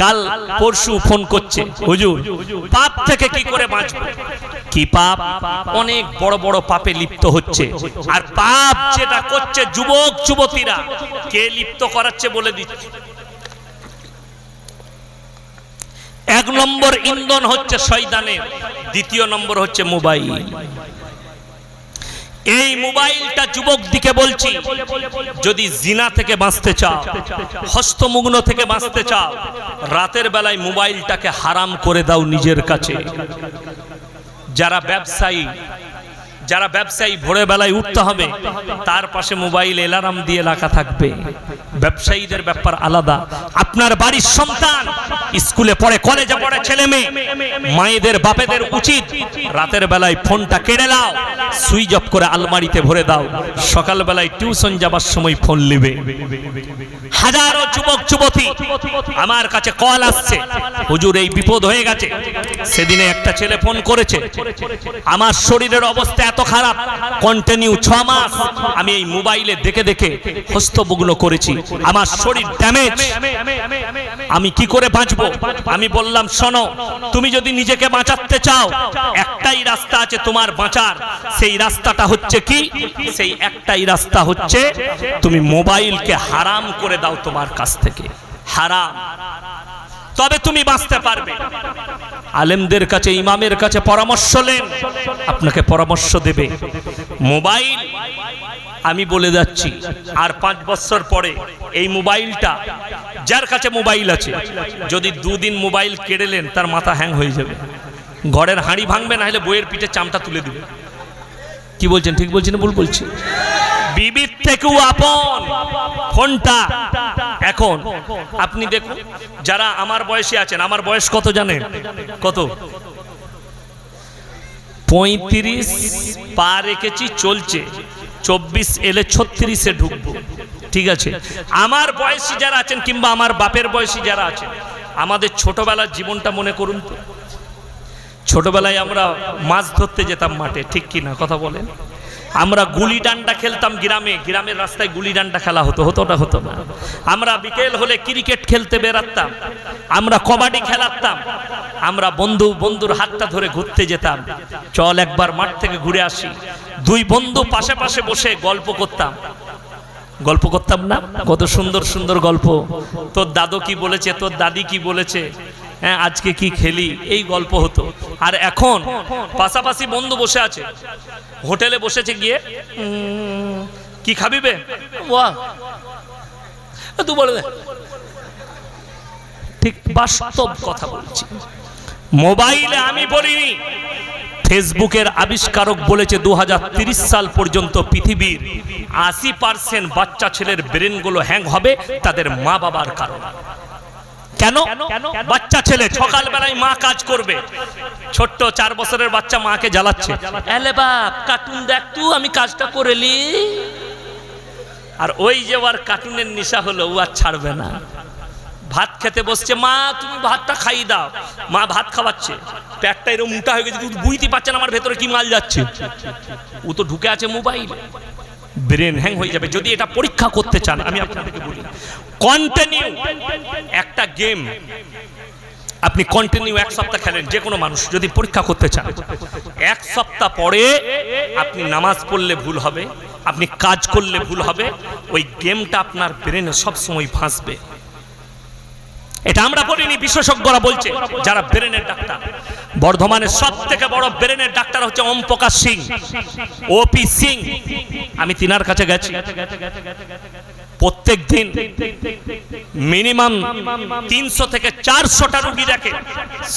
কাল পরশু ফোন করছে। হুজুর, পাপ থেকে কি করে বাঁচবো? কি পাপ? অনেক বড় বড় পাপে লিপ্ত হচ্ছে। আর পাপ যেটা করছে যুবক, যুবতীরা, কে লিপ্ত করাচ্ছে বলে দিচ্ছে। এক নম্বর ইন্ধন হচ্ছে শয়তানের, দ্বিতীয় নম্বর হচ্ছে মোবাইল। এই মোবাইলটা যুবক দিকে বলছি, যদি জিনা থেকে বাঁচতে চাও, হস্তমগ্ন থেকে বাঁচতে চাও, রাতের বেলায় মোবাইলটাকে হারাম করে দাও নিজের কাছে। যারা ব্যবসায়ী যারা ব্যবসায়ী ভোরে বেলায় উঠতে হবে, তার পাশে মোবাইল এলার্ম দিয়ে রাখা থাকবে। ব্যবসায়ীদের ব্যাপার আলাদা। আপনার বাড়ির সন্তান স্কুলে পড়ে, কলেজে পড়ে, ছেলে মেয়ে, মায়েদের, বাপেদের উচিত রাতের বেলায় ফোনটা কেড়ে নাও, সুইচ অফ করে আলমারিতে ভরে দাও। সকাল বেলায় টিউশন যাবার সময় ফোন নেবে। হাজারো যুবক, যুবতী, আমার কাছে কল আসছে। হুজুর, এই বিপদ হয়ে গেছে। সেদিনে একটা ছেলে ফোন করেছে। আমার শরীরের অবস্থা এত খারাপ। কন্টিনিউ ছ মাস আমি এই মোবাইলে দেখে দেখে হস্তবগ্ন করেছি। আমার শরীর ড্যামেজ আমি কি করে বাঁচবো? আমি বললাম, শোনো, তুমি যদি নিজেকে বাঁচাতে চাও, একটাই রাস্তা আছে তোমার বাঁচার। সেই রাস্তাটা হচ্ছে কি? সেই একটাই রাস্তা হচ্ছে তুমি মোবাইলকে হারাম করে দাও তোমার কাছ থেকে। হারাম। তবে তুমি বাঁচতে পারবে। আলেমদের কাছে, ইমামের কাছে পরামর্শ নেন। আপনাকে পরামর্শ দেবে। মোবাইল, আমি বলে যাচ্ছি, আর পাঁচ বছর পরে এই মোবাইলটা, যার কাছে মোবাইল আছে, যদি দুদিন মোবাইল কেড়েলেন, তার মাথা হ্যাং হয়ে যাবে। ঘরের হাঁড়ি ভাঙবে না হলে বইয়ের পিঠে চামটা তুলে দিবে। কি বলছেন? ঠিক বলছেন ভুল বলছি? বিবির থেকেও আপন। ফোনটা এখন আপনি দেখুন, যারা আমার বয়সে আছেন, আমার বয়স কত জানেন? কত? পঁয়ত্রিশ পা রেখেছি চলছে। চব্বিশ এলে ছত্রিশে ঢুকবো। ঠিক আছে? আমার বয়সী যারা আছেন কিংবা আমার বাপের বয়সী যারা আছেন, আমাদের ছোটবেলার জীবনটা মনে করুন তো। ছোটবেলায় আমরা মাছ ধরতে যেতাম মাঠে, ঠিক কি না কথা বলেন। আমরা গুলি ডান্ডা খেলতাম গ্রামে, গ্রামের রাস্তায় গুলি ডান্ডা খেলা হতো হতো না হতো না। আমরা বিকেল হলে ক্রিকেট খেলতে বেরাতাম, আমরা কবাডি খেলাতাম, আমরা বন্ধু, বন্ধুর হাতটা ধরে ঘুরতে যেতাম। চল একবার মাঠ থেকে ঘুরে আসি। দুই বন্ধু পাশে পাশে বসে গল্প করতাম। গল্প করতাম না? কত সুন্দর সুন্দর গল্প। তোর দাদু কি বলেছে? তোর দাদি কি বলেছে? হ্যাঁ আজকে কি খেলি? এই গল্প হতো। আর এখন পাশাপাশি বন্ধু বসে আছে। হোটেলে বসেছে গিয়ে কি খাবি বে? বলে ঠিক বাস্তব কথা বলছি। মোবাইলে আমি বলিনি ফেসবুকের আবিষ্কারক বলেছে দু সাল পর্যন্ত পৃথিবীর আশি পার্সেন্ট বাচ্চা ছেলের ব্রেনগুলো হ্যাং হবে তাদের মা বাবার কারণে। কেন? বাচ্চা ছেলে সকাল বেলায় মা কাজ করবে। ছোট্ট চার বছরের বাচ্চা মাকে জ্বালাচ্ছে। এলে বাপ কার্টুন দেখ তুই আমি কাজটা করেলি আর ওই যে ওর কার্টুনের নেশা হলো ও আর ছাড়বে না। ভাত খেতে বসছে মা তুমি ভাতটা খাই দাও। মা ভাত খাওয়াচ্ছে। পেটটা এরকম মোটা হয়ে গেছে বুঝতে পারছে না আমার ভেতরে কি মাল যাচ্ছে। ও তো ঢুকে আছে মোবাইল। ব্রেন হ্যাং হয়ে যাবে। যদি এটা পরীক্ষা করতে চান, আমি আপনাদেরকে বলি কন্টিনিউ একটা গেম আপনি কন্টিনিউ এক সপ্তাহ খেলেন যে কোনো মানুষ যদি পরীক্ষা করতে চান, এক সপ্তাহ পরে আপনি নামাজ পড়লে ভুল হবে, আপনি কাজ করলে ভুল হবে, ওই গেমটা আপনার ব্রেনে সবসময় ফাঁসবে এটা আমরা বলিনি বিশেষজ্ঞরা বলছে, যারা ব্রেনের ডাক্তার। বর্ধমানের সব থেকে বড় ব্রেনের ডাক্তার হচ্ছে ওম প্রকাশ সিং, ওপি সিং। আমি তিনার কাছে গেছি। প্রত্যেক দিন মিনিমাম তিনশো থেকে চারশোটা রুগী দেখে,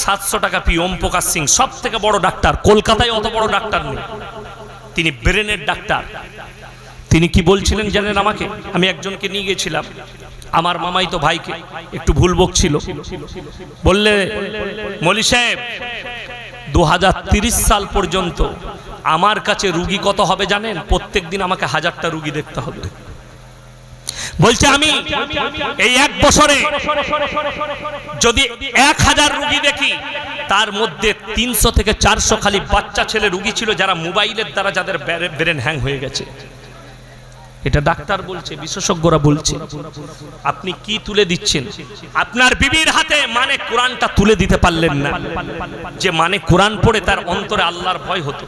সাতশো টাকা পি ওম প্রকাশ সিং সব থেকে বড় ডাক্তার, কলকাতায় অত বড় ডাক্তার নেই। তিনি ব্রেনের ডাক্তার। তিনি কি বলছিলেন জানেন আমাকে? আমি একজনকে নিয়ে গেছিলাম। আমার মামাই তো ভাইকে একটু ভুল বকছিল। বললে, মলি সাহেব দু সাল পর্যন্ত আমার কাছে রুগী কত হবে জানেন? প্রত্যেক দিন আমাকে হাজারটা রুগী দেখতে হবে। বলছে আমি, এই এক বছরে যদি এক হাজার রুগী দেখি, তার মধ্যে তিনশো থেকে চারশো খালি বাচ্চা ছেলে রুগী ছিল যারা মোবাইলের দ্বারা যাদের ব্রেন হ্যাং হয়ে গেছে। এটা ডাক্তার বলছে, বিশেষজ্ঞরা বলছে। আপনি কি তুলে দিচ্ছেন? আপনার বিবির হাতে মানে কোরআনটা তুলে দিতে পারলেন না। যে মানে কোরআন পড়ে তার অন্তরে আল্লাহর ভয় হতো।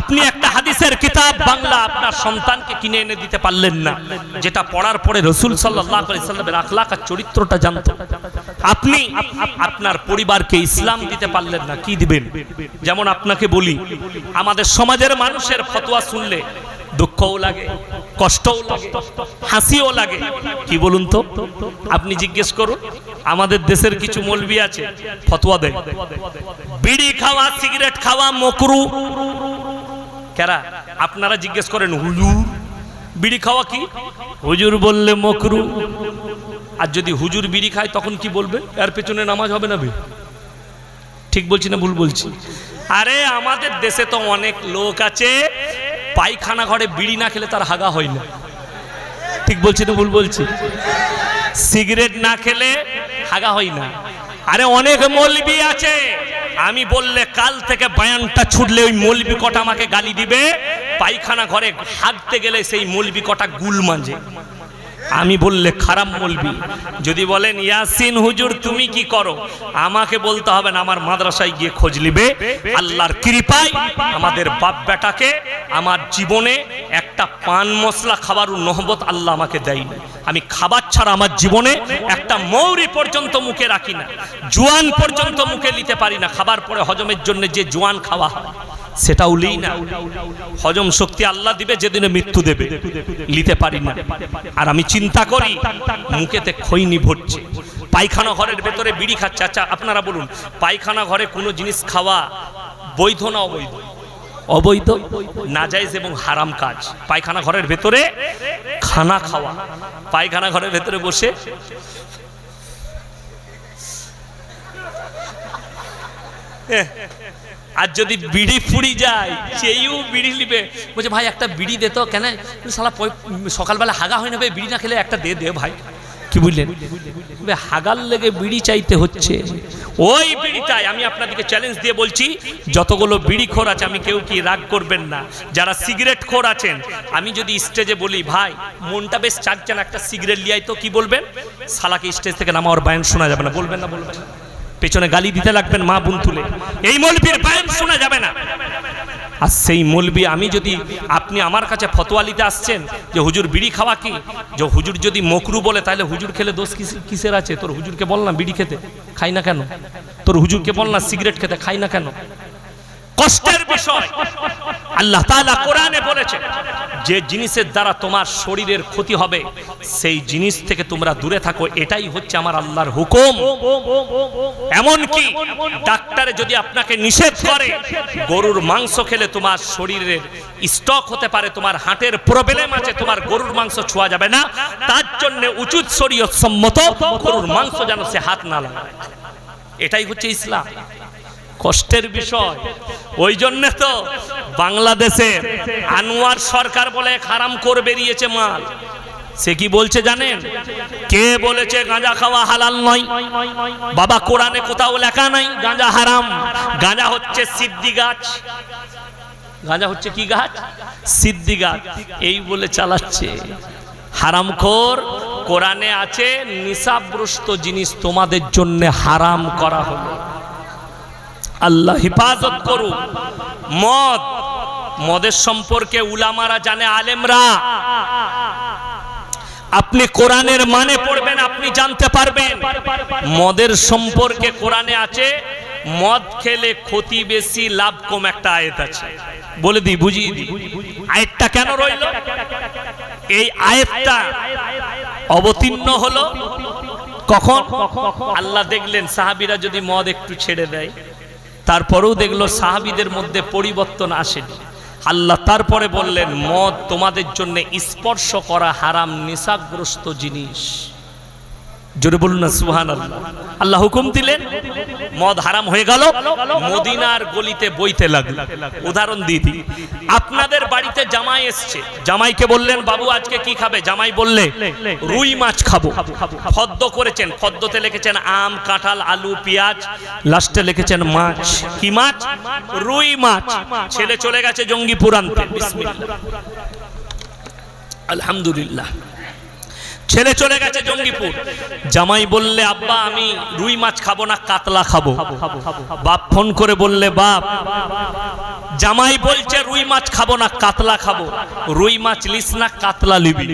আপনি একটা হাদিসের কিতাব বাংলা আপনার সন্তানকে কিনে এনে দিতে পারলেন না। যেটা পড়ার পরে রসুল সাল্লাহ সাল্লামের আর চরিত্রটা জানতো। আপনি আপনার পরিবারকে ইসলাম দিতে পারলেন না, কি দিবেন? যেমন আপনাকে বলি, আমাদের সমাজের মানুষের ফতোয়া শুনলে দুঃখও লাগে, কষ্টও লাগে, হাসিও লাগে। কি বলুন তো? আপনি জিজ্ঞেস করুন, আমাদের দেশের কিছু মলবি আছে, ফতোয়া দেয় বিড়ি খাওয়া, সিগারেট খাওয়া, মকরু। কেরা? আপনারা জিজ্ঞেস করেন, হুজুর, বিড়ি খাওয়া কি? হুজুর বললে মকরু। আর যদি হুজুর বিড়ি খায়, তখন কি বলবে? এর পেছনে নামাজ হবে না ঠিক বলছি না ভুল বলছি? আরে, আমাদের দেশে তো অনেক লোক আছে পায়খানা ঘরে বিড়ি না খেলে তার হাগা হয় না। ঠিক বলছি তো ভুল বলছি? সিগারেট না খেলে হাগা হয় না। আরে অনেক মলবি আছে। আমি বললে কাল থেকে বায়ানটা ছুটলে ওই মলবি কটা আমাকে গালি দিবে। পায়খানা ঘরে হাঁটতে গেলে সেই মলবি কটা গুল মাঝে। আমি বললে খারাপ বলবি। যদি বলেন, ইয়াসিন হুজুর, তুমি কি করো? আমাকে বলতে হবে না, আমার মাদ্রাসায় গিয়ে খোঁজ নিবে। আল্লাহর কৃপায় আমাদের বাপ বেটাকে আমার জীবনে একটা পান মশলা খাবার নহবত আল্লাহ আমাকে দেয়নি। আমি খাবার ছাড়া আমার জীবনে একটা মৌরি পর্যন্ত মুখে রাখি না, জোয়ান পর্যন্ত মুখে নিতে পারি না। খাবার পরে হজমের জন্য যে জোয়ান খাওয়া হয়। সেটাও লিই না। হজম শক্তি আল্লাহ দিবে যেদিনে মৃত্যু দেবে। নিতে পারি না। আর আমি চিন্তা করি মুখেতে খৈনি ভরছে। পায়খানা ঘরের ভেতরে বিড়ি খাচ্ছে। আচ্ছা আপনারা বলুন পায়খানা ঘরে কোনো জিনিস খাওয়া বৈধ না অবৈধ? অবৈধ। নাজাইজ এবং হারাম কাজ। পায়খানা ঘরের ভেতরে খানা খাওয়া। পায়খানা ঘরের ভেতরে বসে এহ, আর যদি বিড়ি ফুড়ি যায় সেইও বিড়ি নিবে। বলছে ভাই একটা বিড়ি দে তো কেন? সালা সকালবেলা হাগা হয় না ভাই বিড়ি না খেলে একটা দে দে ভাই। কি বুঝলেন? হাগার লেগে বিড়ি চাইতে হচ্ছে। ওই বিড়িটাই আমি আপনাদেরকে চ্যালেঞ্জ দিয়ে বলছি যতগুলো বিড়ি খোর আছে আমি কেউ কি রাগ করবেন না। যারা সিগারেট খোর আছেন আমি যদি স্টেজে বলি ভাই মনটা বেশ চাচ্ছে না একটা সিগারেট লিয়াই তো কি বলবেন? সালাকে স্টেজ থেকে নামার বায়ন শোনা যাবে না বলবেন না বলবেন না। পেছনে গালি দিতে লাগবেন মা বোন তুলে। এই মলবির বায়ন শোনা যাবে না। আর সেই মলবি আমি যদি আপনি আমার কাছে ফতোয়ালিতে আসছেন যে হুজুর বিড়ি খাওয়া কি? যে হুজুর যদি মকরু বলে, তাহলে হুজুর খেলে দোষ কিস- কিসের আছে? তোর হুজুরকে বল না বিড়ি খেতে। খাই না কেন? তোর হুজুরকে বল না সিগারেট খেতে। খাই না কেন? কষ্টের বিষয়। আল্লাহ তাআলা কোরআনে বলেছে, যে জিনিসের দ্বারা তোমার শরীরের ক্ষতি হবে, সেই জিনিস থেকে তোমরা দূরে থাকো, এটাই হচ্ছে আমার আল্লাহর হুকুম। এমন কি ডাক্তারে যদি আপনাকে নিষেধ করে, গরুর মাংস খেলে তোমার শরীরের স্টক হতে পারে, তোমার হার্টের প্রবলেম আছে, তোমার গরুর মাংস ছোঁয়া যাবে না, তার জন্য উচিত শরীয়ত সম্মত গরুর মাংস যেন সে হাত না লাগায়। এটাই হচ্ছে ইসলাম। কষ্টের বিষয়। ওই জন্য তো বাংলাদেশের আনোয়ার সরকার বলে হারাম করে বেরিয়েছে মাল। সে কি বলছে জানেন? কে বলেছে গাঁজা খাওয়া হালাল নয়? বাবা, কোরআনে কোথাও লেখা নাই, গাঁজা হারাম। গাঁজা হচ্ছে সিদ্ধি গাছ। গাঁজা হচ্ছে কি গাছ? সিদ্ধি গাছ। এই বলে চালাচ্ছে। হারামখোর, কোরআনে আছে নিশাগ্রস্ত জিনিস তোমাদের জন্য হারাম করা হলো। আল্লাহ হেফাজত করুক। মদ, মদের সম্পর্কে উলামারা জানে, আলেমরা। আপনি কোরআনের মানে পড়বেন, আপনি জানতে পারবেন। মদের সম্পর্কে কোরআনে আছে, মদ খেলে ক্ষতি বেশি, লাভ কম একটা আয়াত আছে। বলে দিই, বুঝিয়ে দিই। আয়াতটা কেন রইল? এই আয়াতটা অবতীর্ণ হলো কখন? আল্লাহ দেখলেন সাহাবীরা যদি মদ একটু ছেড়ে দেয়। তারপরেও দেখল সাহাবিদের মধ্যে পরিবর্তন আসেনি। আল্লাহ তারপরে বললেন, মদ তোমাদের জন্য স্পর্শ করা হারাম, নেশাগ্রস্ত জিনিস। জোরে বলুন না সুহান আল্লাহ হুকুম দিলেন, মদ হারাম হয়ে গেল, মদিনার গলিতে বইতে লাগল। উদাহরণ দিয়ে দিই। আপনাদের বাড়িতে জামাই এসছে। জামাইকে বললেন, বাবু, আজকে কি খাবে? জামাই বললে, রুই মাছ খাব। ফদ্দ করেছেন। ফদ্দতে লিখেছেন, আম, কাঁঠাল, আলু, পেঁয়াজ। লাস্টে লিখেছেন, মাছ। কি মাছ? রুই মাছ। ছেলে চলে গেছে জঙ্গিপুর আনতে বিসমিল্লাহ। আলহামদুলিল্লাহ। ছেলে চলে গেছে জঙ্গিপুর। জামাই বললে, আব্বা, আমি রুই মাছ খাব না, কাতলা খাব। বাপ ফোন করে বললে, বাপ, জামাই বলছে রুই মাছ খাব না, কাতলা খাব। রুই মাছ লিস না, কাতলা লিবি।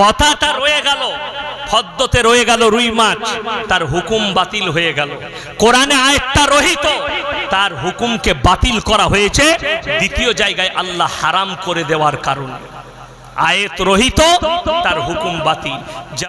কথাটা রয়ে গেল, ফদ্দতে রয়ে গেল রুই মাছ, তার হুকুম বাতিল হয়ে গেল। কোরআনে আয়াতটা রহিত, তার হুকুমকে বাতিল করা হয়েছে। দ্বিতীয় জায়গায় আল্লাহ হারাম করে দেওয়ার কারণে। আয়াত রহিত তার হুকুম বাতিল।